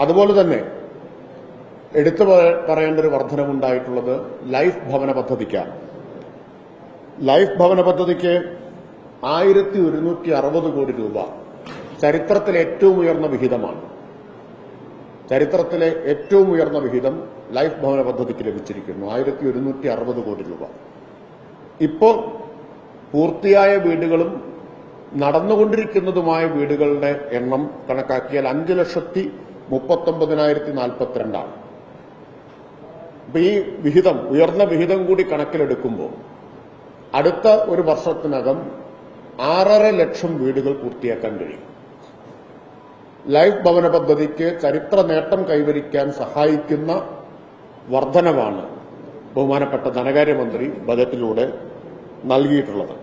അതുപോലെ തന്നെ എടുത്തു പറയേണ്ട ഒരു വർധനമുണ്ടായിട്ടുള്ളത് ലൈഫ് ഭവന പദ്ധതിക്കാണ്. ലൈഫ് ഭവന പദ്ധതിക്ക് ആയിരത്തി ഒരുന്നൂറ്റി അറുപത് കോടി രൂപ ചരിത്രത്തിലെ ഏറ്റവും ഉയർന്ന വിഹിതമാണ്. ചരിത്രത്തിലെ ഏറ്റവും ഉയർന്ന വിഹിതം ലൈഫ് ഭവന പദ്ധതിക്ക് ലഭിച്ചിരിക്കുന്നു. ആയിരത്തി ഒരുന്നൂറ്റി അറുപത് കോടി രൂപ. ഇപ്പോൾ പൂർത്തിയായ വീടുകളും നടന്നുകൊണ്ടിരിക്കുന്നതുമായ വീടുകളുടെ എണ്ണം കണക്കാക്കിയാൽ അഞ്ച് ലക്ഷത്തി മുപ്പത്തൊമ്പതിനായിരത്തി നാൽപ്പത്തിരണ്ടാണ് അപ്പൊ ഈ വിഹിതം ഉയർന്ന വിഹിതം കൂടി കണക്കിലെടുക്കുമ്പോൾ അടുത്ത ഒരു വർഷത്തിനകം ആറര ലക്ഷം വീടുകൾ പൂർത്തിയാക്കാൻ കഴിയും. ലൈഫ് ഭവന പദ്ധതിക്ക് ചരിത്ര നേട്ടം കൈവരിക്കാൻ സഹായിക്കുന്ന വർധനവാണ് ബഹുമാനപ്പെട്ട ധനകാര്യമന്ത്രി ബജറ്റിലൂടെ നൽകിയിട്ടുള്ളത്.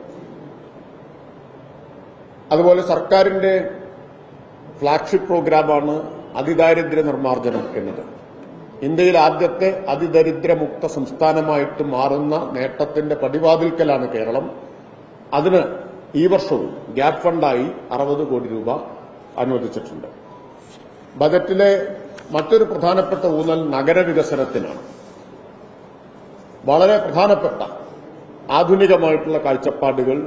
അതുപോലെ സർക്കാരിന്റെ ഫ്ളാഗ്ഷിപ്പ് പ്രോഗ്രാമാണ് അതിദാരിദ്ര്യ നിർമ്മാർജനം എന്നത്. ഇന്ത്യയിൽ ആദ്യത്തെ അതിദരിദ്രമുക്ത സംസ്ഥാനമായിട്ട് മാറുന്ന നേട്ടത്തിന്റെ പടിവാതിൽക്കലാണ് കേരളം. അതിന് ഈ വർഷവും ഗ്യാപ് ഫണ്ടായി അറുപത് കോടി രൂപ അനുവദിച്ചിട്ടുണ്ട്. ബജറ്റിലെ മറ്റൊരു പ്രധാനപ്പെട്ട ഊന്നൽ നഗരവികസനത്തിനാണ് വളരെ പ്രധാനപ്പെട്ട ആധുനികമായിട്ടുള്ള കാഴ്ചപ്പാടുകൾ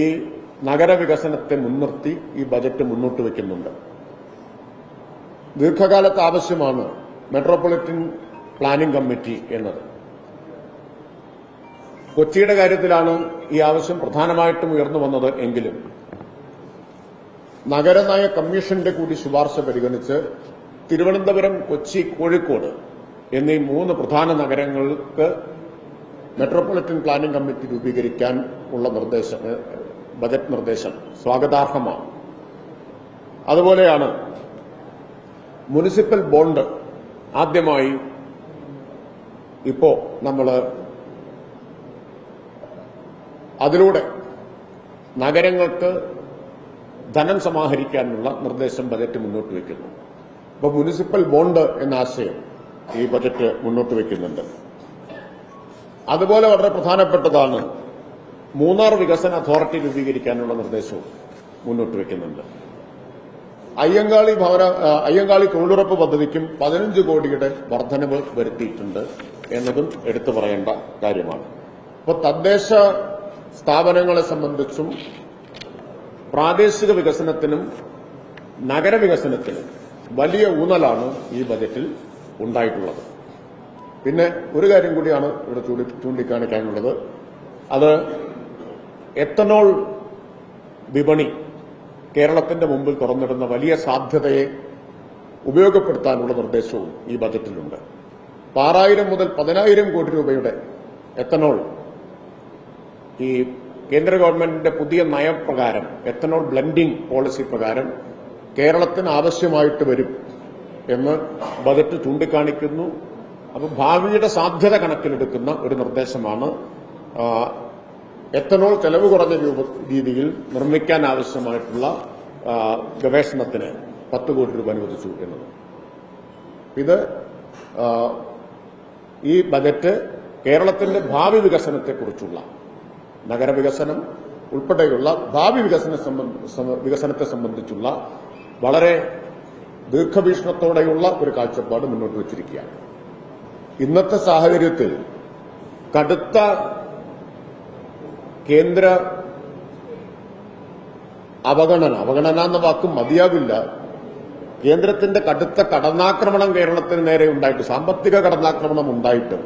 ഈ നഗരവികസനത്തെ മുൻനിർത്തി ഈ ബജറ്റ് മുന്നോട്ട് വയ്ക്കുന്നുണ്ട്. ദീർഘകാലത്ത് ആവശ്യമാണ് മെട്രോപൊളിറ്റൻ പ്ലാനിംഗ് കമ്മിറ്റി എന്നത്. കൊച്ചിയുടെ കാര്യത്തിലാണ് ഈ ആവശ്യം പ്രധാനമായിട്ടും ഉയർന്നു വന്നത് എങ്കിലും നഗരനയ കമ്മീഷന്റെ കൂടി ശുപാർശ പരിഗണിച്ച് തിരുവനന്തപുരം കൊച്ചി കോഴിക്കോട് എന്നീ മൂന്ന് പ്രധാന നഗരങ്ങൾക്ക് മെട്രോപൊളിറ്റൻ പ്ലാനിംഗ് കമ്മിറ്റി രൂപീകരിക്കാൻ ഉള്ള നിർദ്ദേശം ബജറ്റ് നിർദ്ദേശം സ്വാഗതാർഹമാണ്. അതുപോലെയാണ് മുനിസിപ്പൽ ബോണ്ട് ആദ്യമായി ഇപ്പോ നമ്മൾ അതിലൂടെ നഗരങ്ങൾക്ക് ധനം സമാഹരിക്കാനുള്ള നിർദ്ദേശം ബജറ്റ് മുന്നോട്ട് വയ്ക്കുന്നു അപ്പോൾ മുനിസിപ്പൽ ബോണ്ട് എന്ന ആശയം ഈ ബജറ്റ് മുന്നോട്ട് വയ്ക്കുന്നുണ്ട് അതുപോലെ വളരെ പ്രധാനപ്പെട്ടതാണ് മൂന്നാർ വികസന അതോറിറ്റി രൂപീകരിക്കാനുള്ള നിർദ്ദേശവും മുന്നോട്ട് വയ്ക്കുന്നുണ്ട് അയ്യങ്കാളി ഭവന അയ്യങ്കാളി തൊഴിലുറപ്പ് പദ്ധതിക്കും പതിനഞ്ച് കോടിയുടെ വർധനവ് വരുത്തിയിട്ടുണ്ട് എന്നതും എടുത്തു പറയേണ്ട കാര്യമാണ്. അപ്പോൾ തദ്ദേശ സ്ഥാപനങ്ങളെ സംബന്ധിച്ചും പ്രാദേശിക വികസനത്തിനും നഗരവികസനത്തിനും വലിയ ഊന്നലാണ് ഈ ബജറ്റിൽ ഉണ്ടായിട്ടുള്ളത്. പിന്നെ ഒരു കാര്യം കൂടിയാണ് ഇവിടെ ചൂണ്ടി ചൂണ്ടിക്കാണിക്കാനുള്ളത്. അത് എത്തനോൾ വിപണി കേരളത്തിന്റെ മുമ്പിൽ തുറന്നിടുന്ന വലിയ സാധ്യതയെ ഉപയോഗപ്പെടുത്താനുള്ള നിർദ്ദേശവും ഈ ബജറ്റിലുണ്ട്. ആറായിരം മുതൽ പതിനായിരം കോടി രൂപയുടെ എത്തനോൾ ഈ കേന്ദ്ര ഗവൺമെന്റിന്റെ പുതിയ നയപ്രകാരം എത്തനോൾ ബ്ലെൻഡിംഗ് പോളിസി പ്രകാരം കേരളത്തിന് ആവശ്യമായിട്ട് വരും എന്ന് ബജറ്റ് ചൂണ്ടിക്കാണിക്കുന്നു. അപ്പോൾ ഭാവിയുടെ സാധ്യത കണക്കിലെടുക്കുന്ന ഒരു നിർദ്ദേശമാണ്. എത്തനോൾ ചെലവ് കുറഞ്ഞ രൂപ രീതിയിൽ നിർമ്മിക്കാൻ ആവശ്യമായിട്ടുള്ള ഗവേഷണത്തിന് പത്ത് കോടി രൂപ അനുവദിച്ചു എന്നത്. ഇത് ഈ ബജറ്റ് കേരളത്തിന്റെ ഭാവി വികസനത്തെക്കുറിച്ചുള്ള നഗരവികസനം ഉൾപ്പെടെയുള്ള ഭാവി വികസന വികസനത്തെ സംബന്ധിച്ചുള്ള വളരെ ദീർഘവീക്ഷണത്തോടെയുള്ള ഒരു കാഴ്ചപ്പാട് മുന്നോട്ട് വച്ചിരിക്കുകയാണ്. ഇന്നത്തെ സാഹചര്യത്തിൽ കടുത്ത കേന്ദ്ര അവഗണന. അവഗണന എന്ന വാക്ക് മതിയാവില്ല. കേന്ദ്രത്തിന്റെ കടുത്ത കടന്നാക്രമണം കേരളത്തിന് നേരെ ഉണ്ടായിട്ട് സാമ്പത്തിക കടന്നാക്രമണം ഉണ്ടായിട്ട്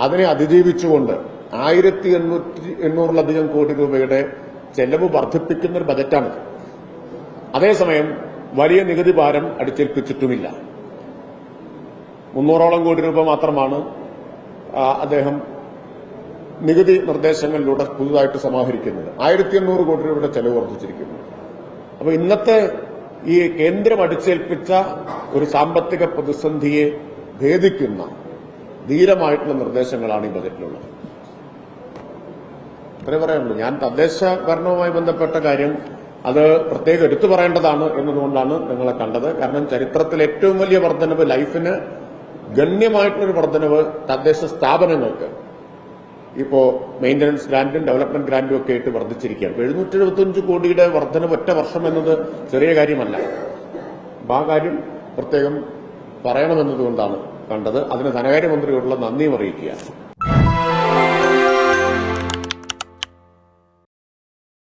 അതിനെ അതിജീവിച്ചുകൊണ്ട് ആയിരത്തി എണ്ണൂറ്റി എണ്ണൂറിലധികം കോടി രൂപയുടെ ചെലവ് വർദ്ധിപ്പിക്കുന്ന ഒരു ബജറ്റാണ് അതേസമയം വലിയ നികുതി ഭാരം അടിച്ചേൽപ്പിച്ചിട്ടുമില്ല. മുന്നൂറോളം കോടി രൂപ മാത്രമാണ് അദ്ദേഹം നികുതി നിർദ്ദേശങ്ങളിലൂടെ പുതുതായിട്ട് സമാഹരിക്കുന്നത്. ആയിരത്തി എണ്ണൂറ് കോടി രൂപയുടെ ചെലവ് വർദ്ധിച്ചിരിക്കുന്നു. അപ്പൊ ഇന്നത്തെ ഈ കേന്ദ്രം അടിച്ചേൽപ്പിച്ച ഒരു സാമ്പത്തിക പ്രതിസന്ധിയെ ഭേദിക്കുന്ന ധീരമായിട്ടുള്ള നിർദ്ദേശങ്ങളാണ് ഈ ബജറ്റിലുള്ളത്. ഇത്രേ പറയാനുള്ളൂ. ഞാൻ തദ്ദേശ ഭരണവുമായി ബന്ധപ്പെട്ട കാര്യം അത് പ്രത്യേകം എടുത്തു പറയേണ്ടതാണ് എന്നതുകൊണ്ടാണ് നിങ്ങളെ കണ്ടത്. കാരണം ചരിത്രത്തിൽ ഏറ്റവും വലിയ വർധനവ് ലൈഫിന് ഗണ്യമായിട്ടുള്ളൊരു വർധനവ് തദ്ദേശ സ്ഥാപനങ്ങൾക്ക് ഇപ്പോ മെയിന്റനൻസ് ഗ്രാന്റും ഡെവലപ്മെന്റ് ഗ്രാന്റും ഒക്കെ ആയിട്ട് വർദ്ധിച്ചിരിക്കുകയാണ്. ഇപ്പൊ എഴുന്നൂറ്റി എഴുപത്തിയഞ്ച് കോടിയുടെ വർധന ഒറ്റ വർഷം എന്നത് ചെറിയ കാര്യമല്ല. അപ്പൊ ആ കാര്യം പ്രത്യേകം പറയണമെന്നതുകൊണ്ടാണ് കണ്ടത്. അതിന് ധനകാര്യമന്ത്രിയോടുള്ള നന്ദിയും അറിയിക്കുകയാണ്.